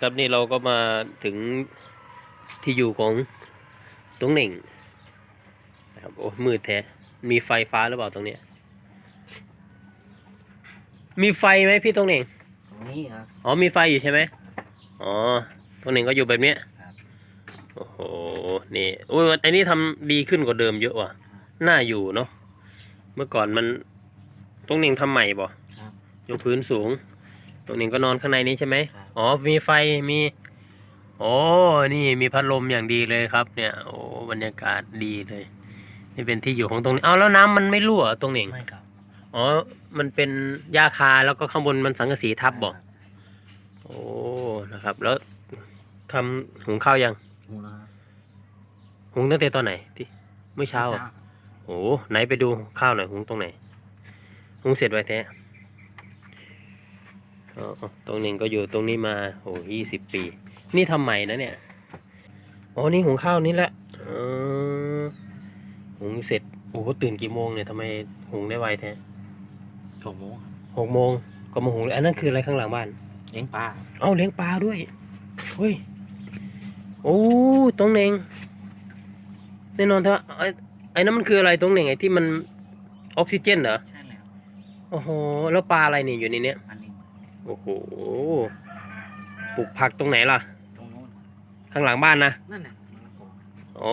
ครับนี่เราก็มาถึงที่อยู่ของตรงเหน่งนะครับโอ้มืดแท้มีไฟฟ้าหรือเปล่าตรงเนี้ยมีไฟไหมพี่ตรงเหน่งตรงนี้ครับ อ๋อมีไฟอยู่ใช่ไหมอ๋อตรงเหน่งก็อยู่แบบเนี้ยครับ โอ้โหนี่โอ้ยอันนี้ทำดีขึ้นกว่าเดิมเยอะว่ะน่าอยู่เนาะเมื่อก่อนมันตรงเหน่งทำใหม่บ่ครับ ยกพื้นสูง ตรงนี้ก็นอนข้างในนี้ใช่ไหมครับอ๋อ มีไฟ มี โอ้ นี่มีพัดลมอย่างดีเลยครับ เนี่ย โอ้ บรรยากาศดีเลย นี่เป็นที่อยู่ของตรงนี้ เอาแล้วน้ำมันไม่รั่วตรงนี้ไม่ครับ อ๋อ มันเป็นหญ้าคาแล้วก็ข้างบนมันสังกะสีทับบ่ครับโอ้ นะครับ แล้วทำหุงข้าวยังหมูนะหุงตั้งแต่ตอนไหนที่เมื่อเช้าอะครับโอ้ ไหนไปดูข้าวหน่อยหุงตรงไหน หุงเสร็จไว้แท้อ๋อ ตรงหนึ่งก็อยู่ตรงนี้มาโอ้ยี่สิบปี นี่ทำใหม่นะเนี่ยอ๋อนี่หุงข้าวนี่แหละเออหุงเสร็จโอ้โหตื่นกี่โมงเนี่ยทำไมหุงได้ไวแท้ถงหมูหกโมงก็มาหุงเลยอันนั้นคืออะไรข้างหลังบ้าน เลี้ยงปลาเอ้าเลี้ยงปลาด้วยเฮ้ยโอ้ตรงเหน่งแน่นอนถ้าไอ้ไอ้นั่นมันคืออะไรตรงเหน่งไอ้ที่มันออกซิเจนเหรอใช่แล้วโอ้โหแล้วปลาอะไรเนี่ยอยู่ในเนี้ยอันนี้ โอ้โหปลูกผักตรงไหนล่ะ ตรงโน้นข้างหลังบ้านนะนั่นน่ะมะละกออ๋อ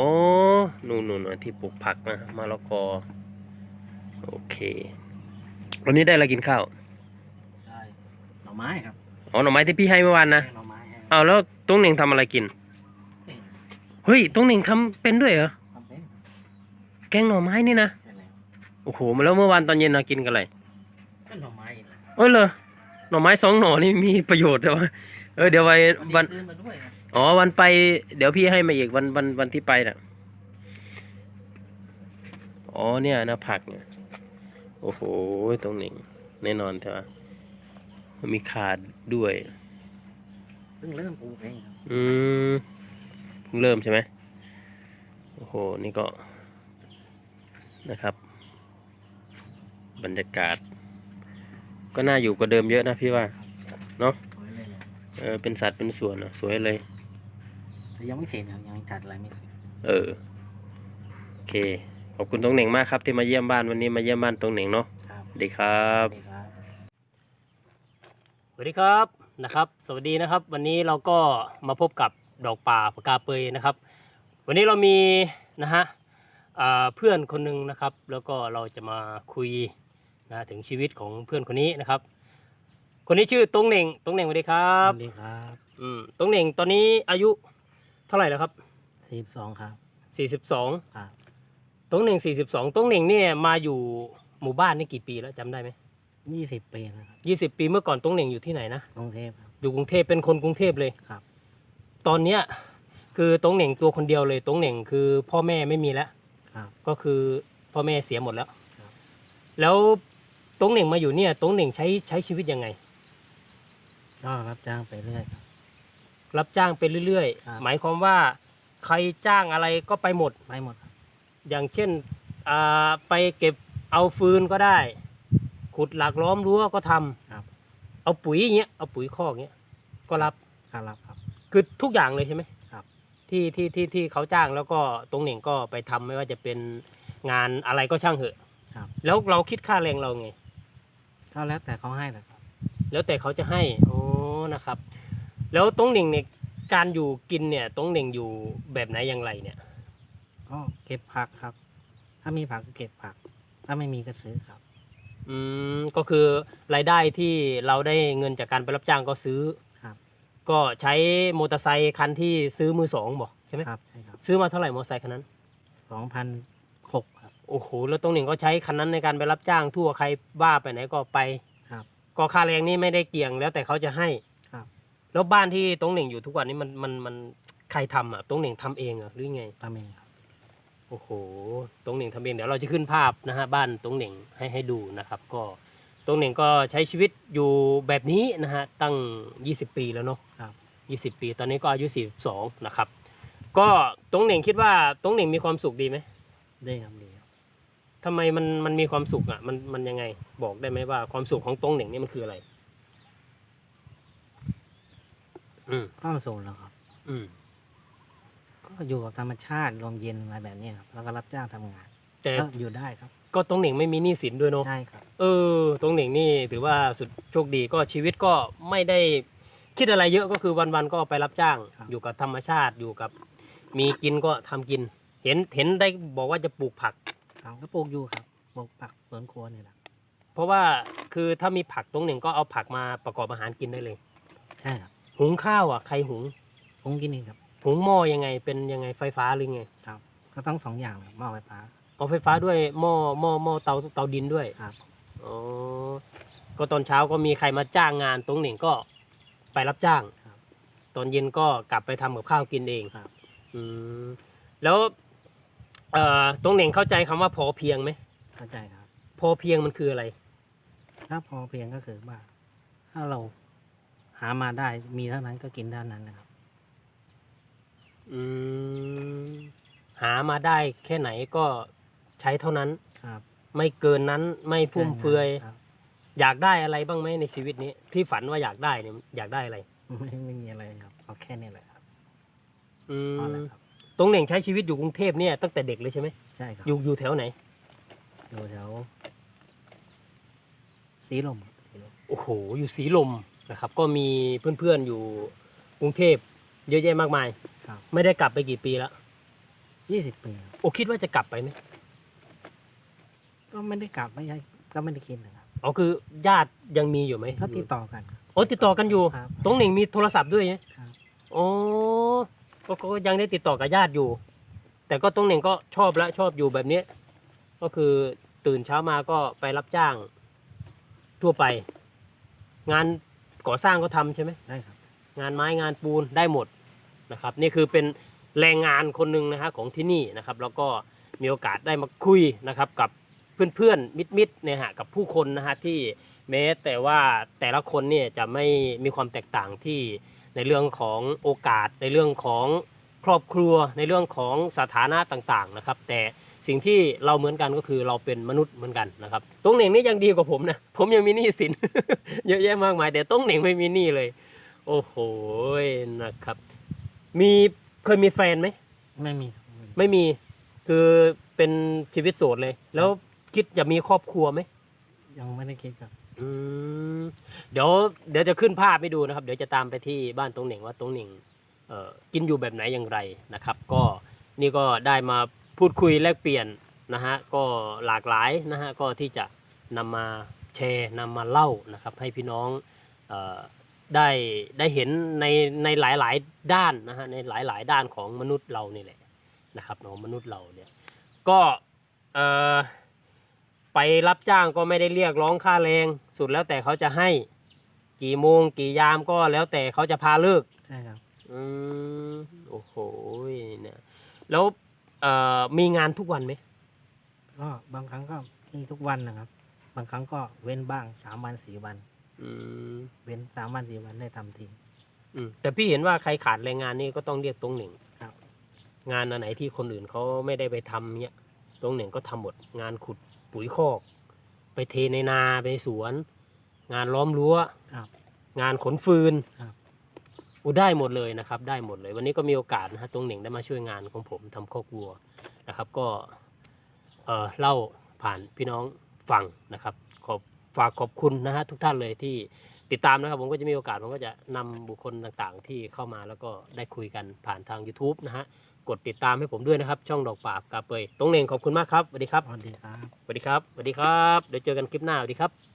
นู่นนู่นนู่นที่ปลูกผักนะมะละกอโอเค วันนี้ได้อะไรกินข้าวได้หน่อไม้ครับอ๋อหน่อไม้ที่พี่ให้เมื่อวานนะได้หน่อไม้ให้เอาแล้วตรงเหน่งทำอะไรกินเฮ้ยตรงเหน่งทำเป็นด้วยเหรอทำเป็นแกงหน่อไม้นี่นะใช่แล้วโอ้โหแล้วเมื่อวานตอนเย็นเรากินกันอะไรก็หน่อไม้อีกแล้วเออเหรอ หน่อไม้สองหน่อนี่มีประโยชน์แต่ว่าเออเดี๋ยวไว้วัวันนนี้ซื้อมาด้วยครับอ๋อวันไป เดี๋ยวพี่ให้มาอีกวันวันวันที่ไปน่ะอ๋อเนี่ยนะผักเนี่ยโอ้โหตรงหนึ่งแน่นอนใช่ไหมมีขาดด้วย เพิ่งเริ่มปลูกเองครับอืมเพิ่งเริ่มใช่ไหมโอ้โห นี่ก็นะครับ บรรยากาศ ก็น่าอยู่กว่าเดิมเยอะนะพี่ว่า เนาะสวยเลยแหละเออเป็นสัตว์เป็นส่วนอะสวยเลยแต่ยังไม่เสร็จครับยังจัดอะไรไม่เสร็จเออโอเค ขอบคุณตรงเหน่งมากครับที่มาเยี่ยมบ้านวันนี้มาเยี่ยมบ้านตรงเหน่งเนาะครับสวัสดีครับสวัสดีครับ สวัสดีครับนะครับ สวัสดีนะครับ วันนี้เราก็มาพบกับดอกป่าปากาเปยนะครับ วันนี้เรามีนะฮะอ่าเพื่อนคนหนึ่งนะครับ แล้วก็เราจะมาคุย นะถึงชีวิตของเพื่อนคนนี้นะครับ คนนี้ชื่อตรงเหน่งตรงเหน่งสวัสดีครัสบวัสดีครับอืมตรงเหน่งตอนนี้อายุเท่าไหร่แล้วครับสี่สองครับ42ครับตรงเหน่ง42ตรงเหน่งเนี่ยมาอยู่หมู่บ้านนี่กี่ปีแล้วจำได้ไหมยี่สิบปีแล้วครับยี่สิบปีเมื่อก่อนตรงเหน่งอยู่ที่ไหนนะกรุงเทพครับ อยู่กรุงเทพเป็นคนกรุงเทพเลย ครับ ตอนเนี้ยคือตรงเหน่งตัวคนเดียวเลยตรงเหน่งคือพ่อแม่ไม่มีแล้วครับ ก็คือพ่อแม่เสียหมดแล้ว ครับ แล้ว ตรงเหน่งมาอยู่เนี่ยตรงเหน่งใช้ใช้ชีวิตยังไง ก็รับจ้างไปเรื่อยครับ รับจ้างไปเรื่อยครับ ๆ หมายความว่าใครจ้างอะไรก็ไปหมด ไปหมดครับอย่างเช่นอ่าไปเก็บเอาฟืนก็ได้ ขุดหลักล้อมรั้วก็ทำครับเอาปุ๋ยอย่างเงี้ยเอาปุ๋ยคอกเงี้ยก็รับการรับครับ คือทุกอย่างเลยใช่ไหมครับ ที่ที่ที่ที่เขาจ้างแล้วก็ตรงเหน่งก็ไปทำไม่ว่าจะเป็นงานอะไรก็ช่างเหอะครับ แล้วเราคิดค่าแรงเราไง ก็แล้วแต่เขาให้แหละครับแล้วแต่เขาจะให้โอ้นะครับ แล้วตรงเหน่งเนี่ยการอยู่กินเนี่ยตรงเหน่งอยู่แบบไหนอย่างไรเนี่ยก็เก็บผักครับ ถ้ามีผักก็เก็บผัก ถ้าไม่มีก็ซื้อครับ อืมก็คือรายได้ที่เราได้เงินจากการไปรับจ้างก็ซื้อครับ ก็ใช้มอเตอร์ไซค์คันที่ซื้อมือสองบอกใช่ไหมครับใช่ครับ ซื้อมาเท่าไหร่มอเตอร์ไซค์คันนั้น สองพันหกครับ โอ้โหแล้วตรงเหน่งก็ใช้คันนั้นในการไปรับจ้างทั่วใครว่าไปไหนก็ไปครับ ก็ค่าแรงนี่ไม่ได้เกี่ยงแล้วแต่เขาจะให้ครับ แล้วบ้านที่ตรงเหน่งอยู่ทุกวันนี้มันมันมันใครทำอะตรงเหน่งทำเองเหรอหรือไงตามเองครับโอ้โหตรงเหน่งทำเองเดี๋ยวเราจะขึ้นภาพนะฮะบ้านตรงเหน่งให้ให้ดูนะครับ ก็ตรงเหน่งก็ใช้ชีวิตอยู่แบบนี้นะฮะตั้ง 20 ปีแล้วเนาะครับ 20 ปี ตอนนี้ก็อายุ 42 นะครับ ก็ตรงเหน่งคิดว่าตรงเหน่งมีความสุขดีไหมได้ครับดีครับ ทำไมมันมันมีความสุขอะ มันมันยังไง บอกได้ไหมว่าความสุขของตรงเหน่งนี่มันคืออะไร อืมต้องสูนแล้วครับ อืมก็อยู่กับธรรมชาติลมเย็นอะไรแบบเนี้ยครับแล้วก็รับจ้างทำงานแต่ก็อยู่ได้ครับ ก็ตรงเหน่งไม่มีหนี้สินด้วยเนาะใช่ครับ เออ ตรงเหน่งนี่ถือว่าสุดโชคดีก็ชีวิตก็ไม่ได้คิดอะไรเยอะก็คือวันๆก็ไปรับจ้างอยู่กับธรรมชาติอยู่กับ มีกินก็ทำกิน เห็นเห็นได้บอกว่าจะปลูกผัก ครับก็ปลูกอยู่ครับปลูกผักสวนครัวนี่แหละเพราะว่าคือถ้ามีผักตรงเหน่งก็เอาผักมาประกอบอาหารกินได้เลย ใช่ครับหุงข้าวอะใครหุง ผมกินนี่ครับหุงหม้อยังไงเป็นยังไงไฟฟ้าหรือไงครับ ก็ต้องสองอย่างครับหม้อไฟฟ้า เอาไฟฟ้าด้วยหม้อหม้อหม้อเตาเตาดินด้วยครับ อ๋อก็ตอนเช้าก็มีใครมาจ้างงานตรงเหน่งก็ไปรับจ้างครับตอนเย็นก็กลับไปทำกับข้าวกินเองครับ อืมแล้ว เอ่อตรงเหน่งเข้าใจคำว่าพอเพียงไหมเข้าใจครับ พอเพียงมันคืออะไร ถ้าพอเพียงก็คือว่าถ้าเราหามาได้มีเท่านั้นก็กินเท่านั้นนะครับ อืมหามาได้แค่ไหนก็ใช้เท่านั้น ครับไม่เกินนั้นไม่ฟุ่มเฟือย ครับอยากได้อะไรบ้างไหมในชีวิตนี้ ที่ฝันว่าอยากได้เนี่ยอยากได้อะไรไม่ไม่มีอะไรครับเอาแค่นี้แหละครับอืพอมแล้วครับ ตรงเหน่งใช้ชีวิตอยู่กรุงเทพเนี่ยตั้งแต่เด็กเลยใช่ไหมใช่ครับอยู่อยู่แถวไหนอยู่แถวสีลมสีลมโอ้โหอยู่สีลมนะครับ ก็มีเพื่อนๆอยู่กรุงเทพเยอะแยะมากมาย ครับไม่ได้กลับไปกี่ปีแล้วยี่สิบปีครับโอ้คิดว่าจะกลับไปไหมก็ไม่ได้กลับไม่ใช่ก็ไม่ได้คิดนะครับอ๋อคือญาติยังมีอยู่ไหมก็ติดต่อกัน โอ้ติดต่อกันอยู่ ครับ ตรงเหน่งมีโทรศัพท์ด้วยไงครับ โอ้ ก็ก็ยังได้ติดต่อกับญาติอยู่ แต่ก็ตรงเหน่งก็ชอบและชอบอยู่แบบนี้ ก็คือตื่นเช้ามาก็ไปรับจ้างทั่วไป งานก่อสร้างก็ทำใช่ไหมได้ครับ งานไม้งานปูนได้หมดนะครับ นี่คือเป็นแรงงานคนหนึ่งนะฮะของที่นี่นะครับ แล้วก็มีโอกาสได้มาคุยนะครับกับเพื่อนๆมิตรๆเนี่ยฮะกับผู้คนนะฮะที่แม้แต่ว่าแต่ละคนเนี่ยจะไม่มีความแตกต่างที่ ในเรื่องของโอกาส ในเรื่องของครอบครัว ในเรื่องของสถานะต่างๆนะครับ แต่สิ่งที่เราเหมือนกันก็คือเราเป็นมนุษย์เหมือนกันนะครับตรงเหน่งนี่ยังดีกว่าผมนะผมยังมีหนี้สิน เยอะแยะมากมาย แต่ตรงเหน่งไม่มีหนี้เลย โอ้โหนะครับ มีเคยมีแฟนไหมไม่มีครับไม่มีไม่มีคือเป็นชีวิตโสดเลย แล้วคิดจะมีครอบครัวไหมยังไม่ได้คิดครับ อืม เดี๋ยวเดี๋ยวจะขึ้นภาพให้ดูนะครับ เดี๋ยวจะตามไปที่บ้านตรงเหน่งว่าตรงเหน่งเอ่อกินอยู่แบบไหนอย่างไรนะครับ ก็นี่ก็ได้มาพูดคุยแลกเปลี่ยนนะฮะก็หลากหลายนะฮะก็ที่จะนำมาแชร์นำมาเล่านะครับ ให้พี่น้องเอ่อได้ได้เห็นในในหลายๆด้านนะฮะในหลายๆ ด้านของมนุษย์เรานี่แหละนะครับของมนุษย์เราเนี่ยก็เอ่อ ไปรับจ้างก็ไม่ได้เรียกร้องค่าแรง สุดแล้วแต่เขาจะให้ กี่โมงกี่ยามก็แล้วแต่เขาจะพาเลิก ใช่ครับอืมโอ้โหเนี่ยแล้วเอ่อมีงานทุกวันไหมก็บางครั้งก็มีทุกวันนะครับ บางครั้งก็เว้นบ้างสามวันสี่วัน อืมเว้นสามวันสี่วันได้ทำที อืมแต่พี่เห็นว่าใครขาดแรงงานนี่ก็ต้องเรียกตรงหนึ่งครับ งานอันไหนที่คนอื่นเขาไม่ได้ไปทำเนี่ยตรงหนึ่งก็ทำหมดงานขุด ปุ๋ยคอก ไปเทในนาไปในสวน งานล้อมรั้วครับงานขนฟืนครับอูได้หมดเลยนะครับ ได้หมดเลย วันนี้ก็มีโอกาสนะฮะตรงเหน่งได้มาช่วยงานของผมทำคอกวัวนะครับ ก็เอ่อเล่าผ่านพี่น้องฟังนะครับ ขอบฝากขอบคุณนะฮะทุกท่านเลยที่ติดตามนะครับ ผมก็จะมีโอกาสผมก็จะนำบุคคลต่างๆ ที่เข้ามาแล้วก็ได้คุยกันผ่านทาง YouTube นะฮะ กดติดตามให้ผมด้วยนะครับ ช่องดอกปราบกาเปยตรงเหน่งขอบคุณมากครับสวัสดีครับสวัสดีครับสวัสดีครับสวัสดีครับเดี๋ยวเจอกันคลิปหน้าสวัสดีครับ